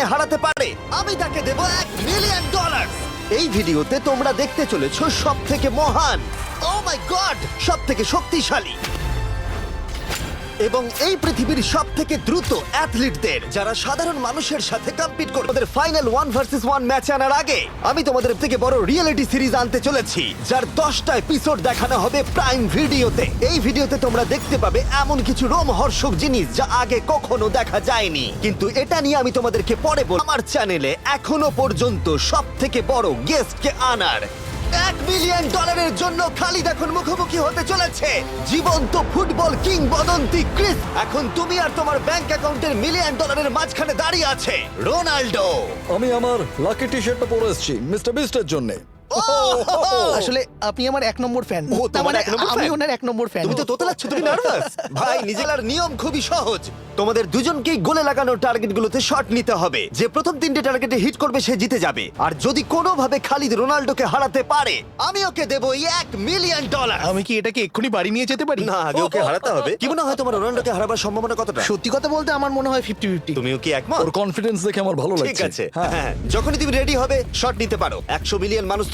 মানে হারাতে পারে। আমি তাকে দেব এক মিলিয়ন ডলার এই ভিডিওতে তোমরা দেখতে চলেছো সব থেকে মহান ও মাই গড সব থেকে শক্তিশালী। এবং এই পৃথিবীর সব থেকে দ্রুত অ্যাথলিটদের যারা সাধারণ মানুষের সাথে কম্পিট করে ওদের final one versus one match আনার আগে, আমি তোমাদের থেকে বড় রিয়েলিটি সিরিজ আনতে চলেছি, যার দশটা এপিসোড দেখানো হবে প্রাইম ভিডিওতে এই ভিডিওতে তোমরা দেখতে পাবে এমন কিছু রোমহর্ষক জিনিস যা আগে কখনো দেখা যায়নি। কিন্তু এটা নিয়ে আমি তোমাদেরকে পরে বল আমার চ্যানেলে এখনও পর্যন্ত সব থেকে বড় গেস্টকে আনার। এক মিলিয়ন ডলারের জন্য খালিদ এখন মুখোমুখি হতে চলেছে। জীবন্ত ফুটবল কিংবদন্তি ক্রিস, এখন তুমি আর তোমার ব্যাংক অ্যাকাউন্টের মিলিয়ন ডলারের মাঝখানে দাঁড়িয়ে আছে। রোনাল্ডো। আমি আমার লাকি টি শার্টটা পরে এসেছি মিস্টার বিস্টের জন্য। আসলে আপনি আমার এক নম্বর ফ্যান ও, তোমার মানে এক নম্বর আমি ওনার এক নম্বর ফ্যান তুমি তো তোতলাচ্ছ তুমি নার্ভাস ভাই নিজের নিয়ম খুবই সহজ। তোমাদের দুজনকেই গোলে লাগানো টার্গেটগুলোতে শট নিতে হবে। যে প্রথম তিনটে টার্গেটে হিট করবে সে জিতে যাবে। আর যদি কোনোভাবে খালিদ রোনাল্ডোকে হারাতে পারে আমি ওকে দেবো এক মিলিয়ন ডলার আমি কি এটাকে এক্ষুনি বাড়ি নিয়ে যেতে পারি? না আগে ওকে হারাতে হবে। কি মনে হয় তোমার রোনাল্ডোকে হারাবার সম্ভাবনা কতটা? সত্যি কথা বলতে আমার মনে হয় ফিফটি ফিফটি তুমিও কি একমত? ওর কনফিডেন্স দেখে আমার ভালো লাগছে। ঠিক আছে। হ্যাঁ। হ্যাঁ যখনই তুমি রেডি হবে শট নিতে পারো। একশো মিলিয়ন মানুষ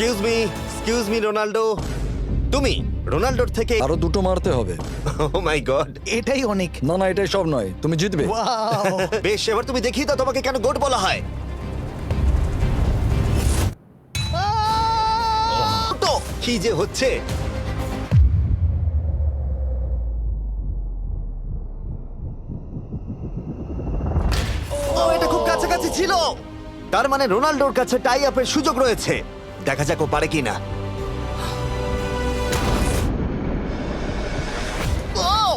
excuse me excuse me Ronaldo তুমি রোনাল্ডোর থেকে Oh আরও দুটো মারতে হবে। ও মাই গড এটাই অনেক। না না এটাই সব নয়। তুমি জিতবে। Wow! বেশ এবার তুমি দেখিয়ে দাও তোমাকে কেন গোট বলা হয়। তো কি যে হচ্ছে? ও এটা খুব কাছাকাছি ছিল। তার মানে রোনাল্ডোর কাছে টাই আপের সুযোগ রয়েছে। দেখা যাক ও পারে কি না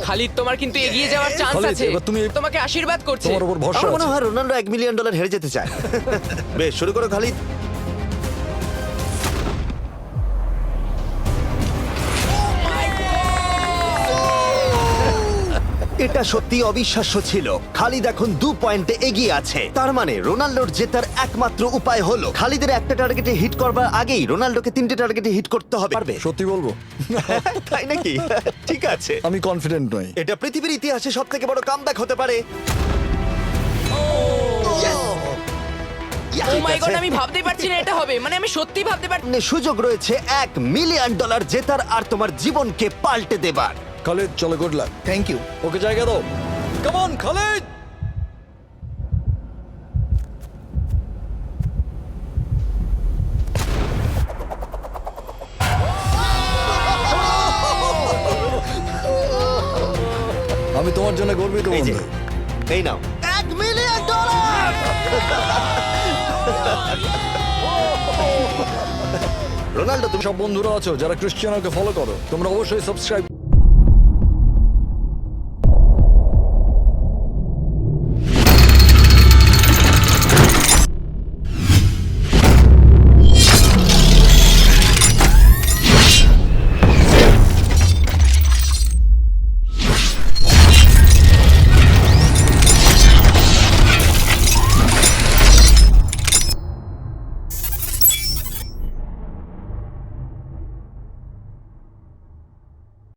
খালিদ তোমার কিন্তু এগিয়ে যাওয়ার চান্স খালিদ, আছে। এবার তুমি- তোমাকে আশীর্বাদ করছে। তোমার উপর ভরসা আমার মনে আছে। হয় রোনাল্ডো এক মিলিয়ন ডলার হেরে যেতে চায়। বেশ শুরু করো খালিদ। এটা সত্যি অবিশ্বাস্য ছিল। খালিদ এখন দু পয়েন্টে এগিয়ে আছে। তার মানে রোনাল্ডোর জেতার একমাত্র উপায় হলো খালিদের একটা টার্গেটে হিট করবার আগেই রোনাল্ডোকে তিনটে টার্গেটে হিট করতে হবে। পারবে? সত্যি বলব? তাই নাকি? ঠিক আছে। আমি কনফিডেন্ট নই। এটা পৃথিবীর ইতিহাসে সব থেকে বড় কামব্যাক হতে পারে। ও মাই গড আমি ভাবতেই পারছি না এটা হবে। মানে আমি সত্যি ভাবতে পারছি সুযোগ রয়েছে এক মিলিয়ন ডলার জেতার আর তোমার জীবনকে পাল্টে দেবার। খালিদ চলো good luck thank you okay জায়গা দাও। কেমন খালিদ! আমি তোমার জন্য গর্বিত এই যে বন্ধু। এই নাও। এক মিলিয়ন ডলার রোনাল্ডো তুমি সব বন্ধুরা আছো যারা ক্রিশ্চিয়ানোকে ফলো করো তোমরা অবশ্যই সাবস্ক্রাইব